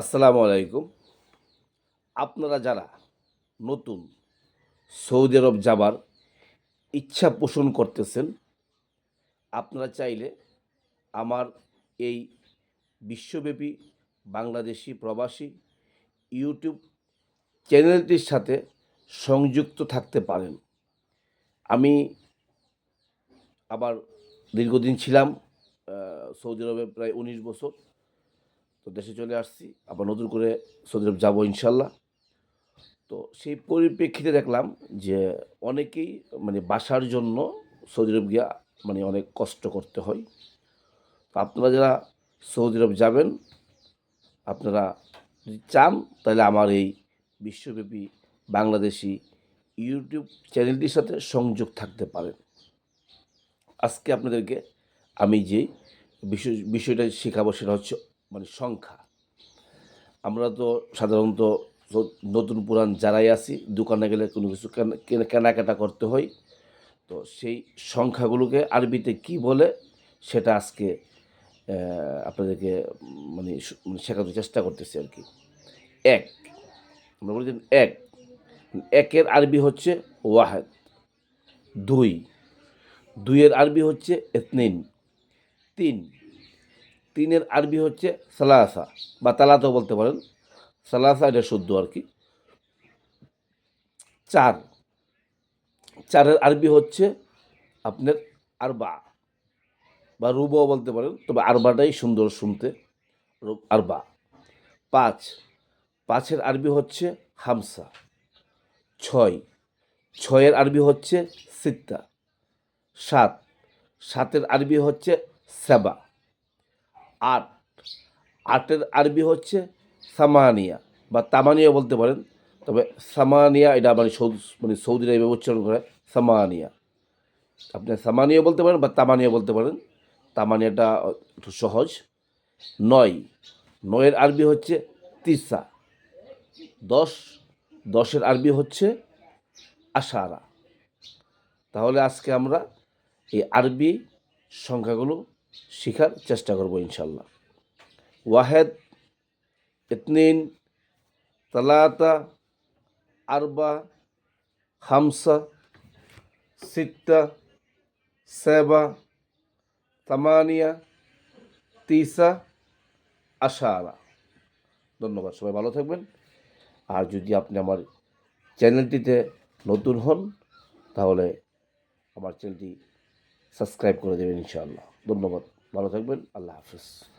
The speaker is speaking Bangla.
আসসালামু আলাইকুম। আপনারা যারা নতুন সৌদি আরব যাবার ইচ্ছা পোষণ করতেছেন, আপনারা চাইলে আমার এই বিশ্বব্যাপী বাংলাদেশি প্রবাসী ইউটিউব চ্যানেলটির সাথে সংযুক্ত থাকতে পারেন। আমি আবার দীর্ঘদিন ছিলাম সৌদি আরবে প্রায় উনিশ বছর। তো দেশে চলে আসছি, আবার নতুন করে সৌদি আরব যাব ইনশাল্লাহ। তো সেই পরিপ্রেক্ষিতে দেখলাম যে অনেকেই মানে বাসার জন্য সৌদি আরব গিয়া মানে অনেক কষ্ট করতে হয়। তো আপনারা যারা সৌদি আরব যাবেন, আপনারা যদি চান তাহলে আমার এই বিশ্বব্যাপী বাংলাদেশি ইউটিউব চ্যানেলটির সাথে সংযোগ থাকতে পারেন। আজকে আপনাদেরকে আমি যে বিষয় বিষয়টা শেখাবো সেটা হচ্ছে মানে সংখ্যা। আমরা তো সাধারণত নতুন পুরান যারাই আছি দোকানে গেলে কোনো কিছু কেনা- কেনা- কেনাকাটা করতে হয়। তো সেই সংখ্যাগুলোকে আরবিতে কি বলে সেটা আজকে আপনাদেরকে মানে মানে শেখানোর চেষ্টা করতেছি আর কি। এক, আমরা বলেছেন এক। একের আরবি হচ্ছে ওয়াহেদ। দুই, দুইয়ের আরবি হচ্ছে এতনিন তিন তিনের আরবি হচ্ছে সালাসা বা তালাতো বলতে পারেন। সালাসা এটা শুদ্ধ আর কি। চার। চারের আরবি হচ্ছে আপনার আরবা বা রুবাও বলতে পারেন, তবে আরবাটাই সুন্দর শুনতে আরবা। পাঁচ। পাঁচের আরবি হচ্ছে হামসা। ছয়। ছয়ের আরবি হচ্ছে সিত্তা। সাত। সাতের আরবি হচ্ছে সেবা। আট আটের আরবি হচ্ছে সামানিয়া বা তামানিয়া বলতে পারেন। তবে সামানিয়া এটা মানে সৌদি মানে সৌদি আরবে উচ্চারণ করে, সামানিয়া। আপনি সামানিয়া বলতে পারেন বা তামানিয়া বলতে পারেন। তামানিয়াটা একটু সহজ। নয়। নয়ের আরবি হচ্ছে তিসা। দশ। দশের আরবি হচ্ছে আশারা। তাহলে আজকে আমরা এই আরবি সংখ্যাগুলো শেখার চেষ্টা করব ইনশাল্লাহ। ওয়াহেদ, ইতনিন, তালাতা, আরবা, খামসা, সিত্তা, সেবা, তামানিয়া, তিসা, আশারা। ধন্যবাদ, সবাই ভালো থাকবেন। আর যদি আপনি আমার চ্যানেলটিতে নতুন হন, তাহলে আমার চ্যানেলটি সাবস্ক্রাইব করে দেবেন ইনশাআল্লাহ। ধন্যবাদ। ভালো থাকবেন। আল্লাহ হাফিজ।